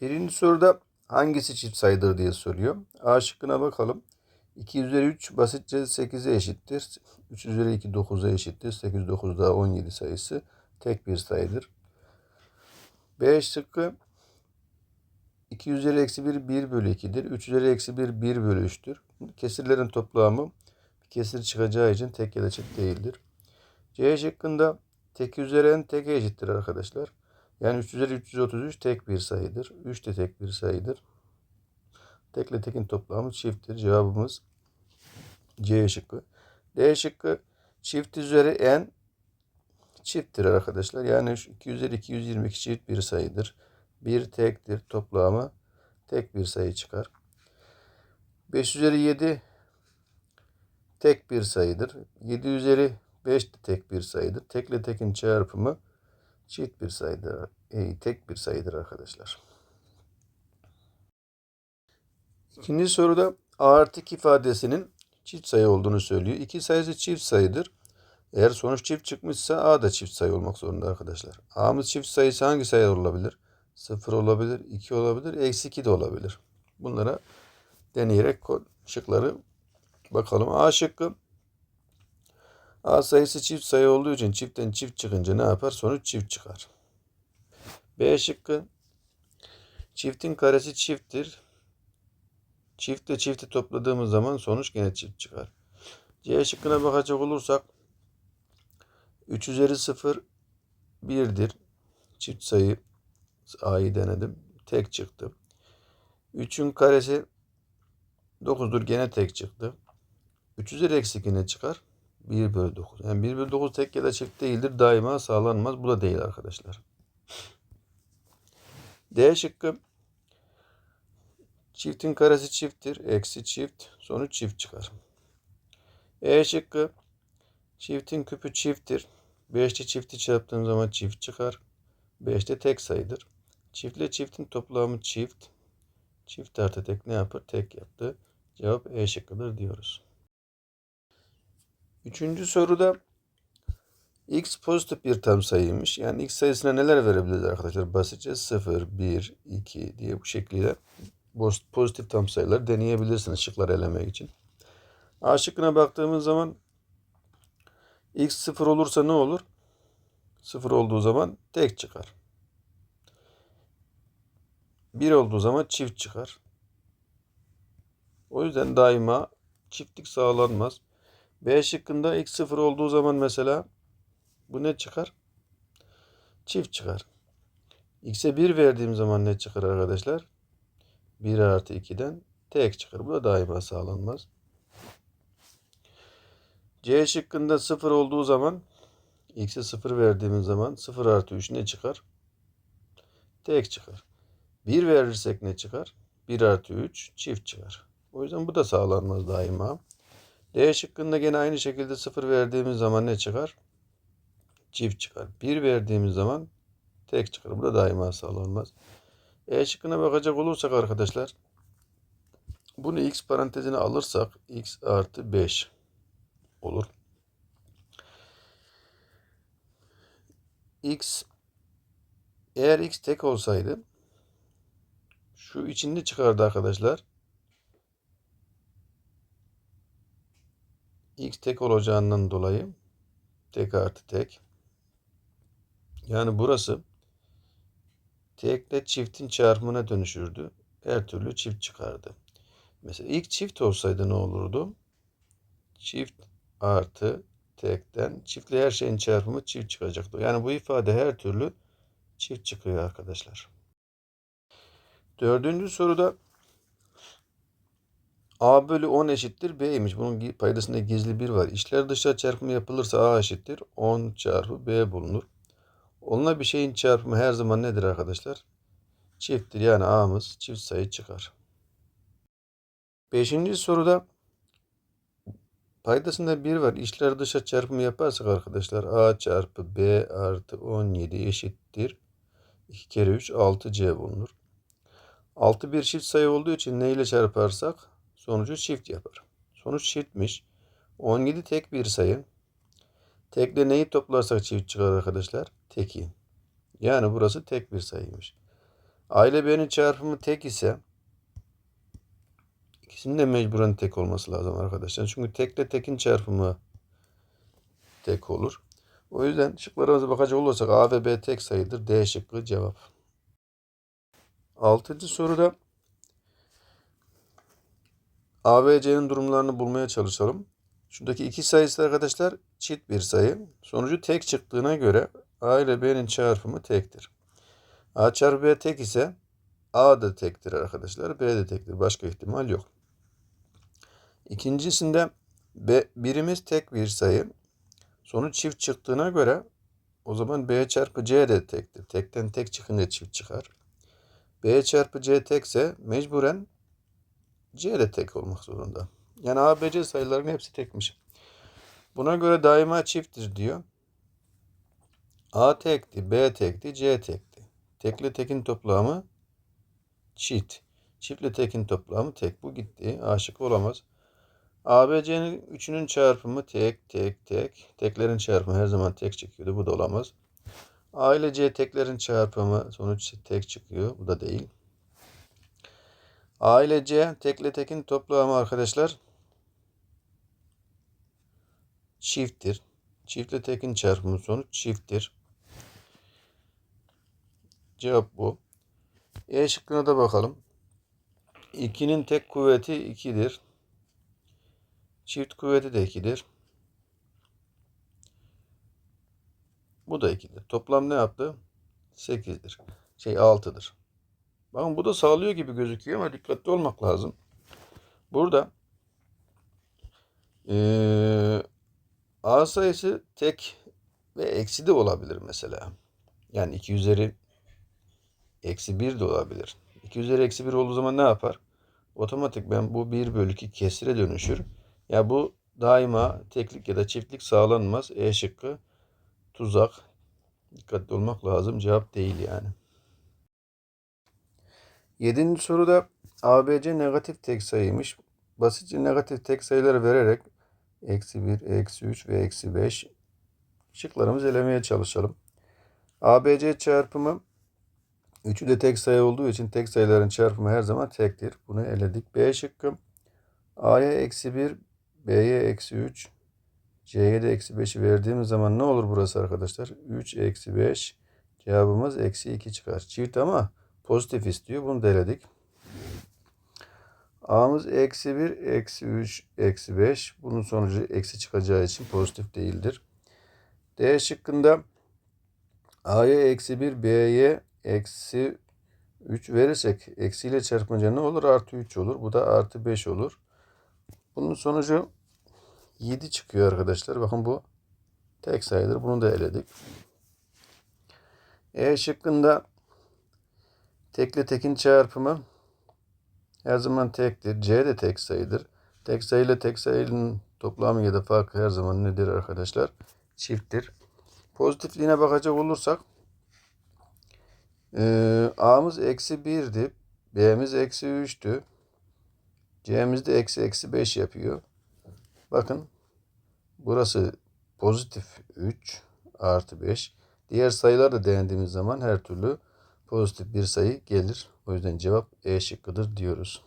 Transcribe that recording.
Birinci soruda hangisi çift sayıdır diye soruyor. A şıkkına bakalım. 2 üzeri 3 basitçe 8'e eşittir. 3 üzeri 2 9'a eşittir. 8 9 daha 17 sayısı tek bir sayıdır. B şıkkı 2 üzeri eksi 1 1 bölü 2'dir. 3 üzeri eksi 1 1 bölü 3'tür. Kesirlerin toplamı kesir çıkacağı için tek ya da çift değildir. C şıkkında tek üzeri n teke eşittir arkadaşlar. Yani 3 üzeri 333 tek bir sayıdır. 3 de tek bir sayıdır. Tekle tekin toplamı çifttir. Cevabımız C şıkkı. D şıkkı çift üzeri n çifttir arkadaşlar. Yani 2 üzeri 222 çift bir sayıdır. Bir tektir. Toplamı tek bir sayı çıkar. 5 üzeri 7 tek bir sayıdır. 7 üzeri 5 de tek bir sayıdır. Tekle tekin çarpımı çift bir sayıdır. E, tek bir sayıdır arkadaşlar. İkinci soruda a artı 2 ifadesinin çift sayı olduğunu söylüyor. İki sayısı çift sayıdır. Eğer sonuç çift çıkmışsa a da çift sayı olmak zorunda arkadaşlar. a'mız çift sayısı hangi sayı olabilir? 0 olabilir, 2 olabilir, eksi 2 de olabilir. Bunlara deneyerek şıkları bakalım. A şıkkı A sayısı çift sayı olduğu için çiftten çift çıkınca ne yapar? Sonuç çift çıkar. B şıkkı çiftin karesi çifttir. Çiftle çifti topladığımız zaman sonuç gene çift çıkar. C şıkkına bakacak olursak 3 üzeri 0 1'dir. Çift sayı A'yı denedim. Tek çıktı. 3'ün karesi 9'dur. Gene tek çıktı. 3 üzeri eksi 2 ne çıkar? 1 bölü 9. Yani 1 bölü 9 tek ya da çift değildir. Daima sağlanmaz. Bu da değil arkadaşlar. D şıkkı çiftin karesi çifttir. Eksi çift. Sonuç çift çıkar. E şıkkı çiftin küpü çifttir. 5'te çifti çarptığım zaman çift çıkar. 5'te tek sayıdır. Çiftle çiftin toplamı çift. Çift artı tek ne yapar? Tek yaptı. Cevap E şıkkıdır diyoruz. Üçüncü soruda x pozitif bir tam sayıymış. Yani x sayısına neler verebiliriz arkadaşlar? Basitçe 0, 1, 2 diye bu şekilde pozitif tam sayılar deneyebilirsiniz şıkları elemek için. A şıkkına baktığımız zaman x 0 olursa ne olur? 0 olduğu zaman tek çıkar. 1 olduğu zaman çift çıkar. O yüzden daima çiftlik sağlanmaz. B şıkkında x 0 olduğu zaman mesela bu ne çıkar? Çift çıkar. X'e 1 verdiğim zaman ne çıkar arkadaşlar? 1 artı 2'den tek çıkar. Bu da daima sağlanmaz. C şıkkında 0 olduğu zaman x'e 0 verdiğimiz zaman 0 artı 3 ne çıkar? Tek çıkar. 1 verirsek ne çıkar? 1 artı 3 çift çıkar. O yüzden bu da sağlanmaz daima. D şıkkında gene aynı şekilde 0 verdiğimiz zaman ne çıkar? Çift çıkar. 1 verdiğimiz zaman tek çıkar. Bu da daima sağlanmaz. E şıkkına bakacak olursak arkadaşlar bunu x parantezine alırsak x artı 5 olur. x eğer x tek olsaydı şu içinde çıkardı arkadaşlar. X tek olacağından dolayı tek artı tek. Yani burası tekle çiftin çarpımına dönüşürdü. Her türlü çift çıkardı. Mesela ilk çift olsaydı ne olurdu? Çift artı tekten çiftle her şeyin çarpımı çift çıkacaktı. Yani bu ifade her türlü çift çıkıyor arkadaşlar. Dördüncü soruda A bölü 10 eşittir B'ymiş. Bunun paydasında gizli bir var. İşler dışa çarpımı yapılırsa A eşittir 10 çarpı B bulunur. Onunla bir şeyin çarpımı her zaman nedir arkadaşlar? Çifttir. Yani A'mız çift sayı çıkar. Beşinci soruda paydasında 1 var. İşler dışa çarpımı yaparsak arkadaşlar A çarpı B artı 17 eşittir. 2 kere 3 6C bulunur. 6 bir çift sayı olduğu için ne ile çarparsak sonucu çift yapar. Sonuç çiftmiş. 17 tek bir sayı. Tekle neyi toplarsak çift çıkar arkadaşlar? Teki. Yani burası tek bir sayıymış. A ile B'nin çarpımı tek ise ikisinin de mecburen tek olması lazım arkadaşlar. Çünkü tekle tekin çarpımı tek olur. O yüzden şıklarımıza bakacak olursak A ve B tek sayıdır. D şıkkı cevap. Altıncı soruda A ve C'nin durumlarını bulmaya çalışalım. Şuradaki iki sayısı arkadaşlar çift bir sayı. Sonucu tek çıktığına göre A ile B'nin çarpımı tektir. A çarpı B tek ise A da tektir arkadaşlar. B de tektir. Başka ihtimal yok. İkincisinde B, birimiz tek bir sayı. Sonuç çift çıktığına göre o zaman B çarpı C de tektir. Tekten tek çıkınca çift çıkar. B çarpı C tekse mecburen C de tek olmak zorunda. Yani A, B, C sayılarının hepsi tekmiş. Buna göre daima çifttir diyor. A tekti, B tekti, C tekti. Tekle tekin toplamı çift. Çiftle tekin toplamı tek. Bu gitti. A şıkkı olamaz. ABC'nin üçünün çarpımı tek, tek, tek. Teklerin çarpımı her zaman tek çıkıyordu. Bu da olamaz. A ile C teklerin çarpımı sonuç tek çıkıyor. Bu da değil. A ile C tekle tekin toplamı arkadaşlar çifttir. Çiftle tekin çarpımı sonuç çifttir. Cevap bu. E şıkkına da bakalım. 2'nin tek kuvveti 2'dir. Çift kuvveti de 2'dir. Bu da 2'dir. Toplam ne yaptı? 8'dir. Şey 6'dır. Bakın bu da sağlıyor gibi gözüküyor ama dikkatli olmak lazım. Burada ee, A sayısı tek ve eksi de olabilir mesela. Yani 2 üzeri eksi 1 de olabilir. 2 üzeri eksi 1 olduğu zaman ne yapar? Otomatik ben bu 1 bölü 2 kesire dönüşür. Ya bu daima teklik ya da çiftlik sağlanmaz. E şıkkı tuzak. Dikkatli olmak lazım. Cevap değil yani. Yedinci soruda ABC negatif tek sayıymış. Basitçe negatif tek sayıları vererek eksi 1, eksi 3 ve eksi 5 şıklarımızı elemeye çalışalım. ABC çarpımı Üçü de tek sayı olduğu için tek sayıların çarpımı her zaman tektir. Bunu eledik. B şıkkı A'ya eksi 1, B'ye eksi 3, C'ye de eksi 5'i verdiğimiz zaman ne olur burası arkadaşlar? 3 eksi 5 cevabımız eksi 2 çıkar. Çift ama pozitif istiyor. Bunu da eledik. A'mız eksi 1, eksi 3, eksi 5. Bunun sonucu eksi çıkacağı için pozitif değildir. D şıkkında A'ya eksi 1, B'ye eksi 3 verirsek eksiyle çarpınca ne olur? Artı 3 olur. Bu da artı 5 olur. Bunun sonucu 7 çıkıyor arkadaşlar. Bakın bu tek sayıdır. Bunu da eledik. E şıkkında tekle tekin çarpımı her zaman tektir. C de tek sayıdır. Tek sayı ile tek sayının toplamı ya da farkı her zaman nedir arkadaşlar? Çifttir. Pozitifliğine bakacak olursak ee, A'mız eksi 1'di. B'miz eksi 3'tü. C'miz de eksi eksi 5 yapıyor. Bakın burası pozitif 3 artı 5. Diğer sayılar da denediğimiz zaman her türlü pozitif bir sayı gelir. O yüzden cevap E şıkkıdır diyoruz.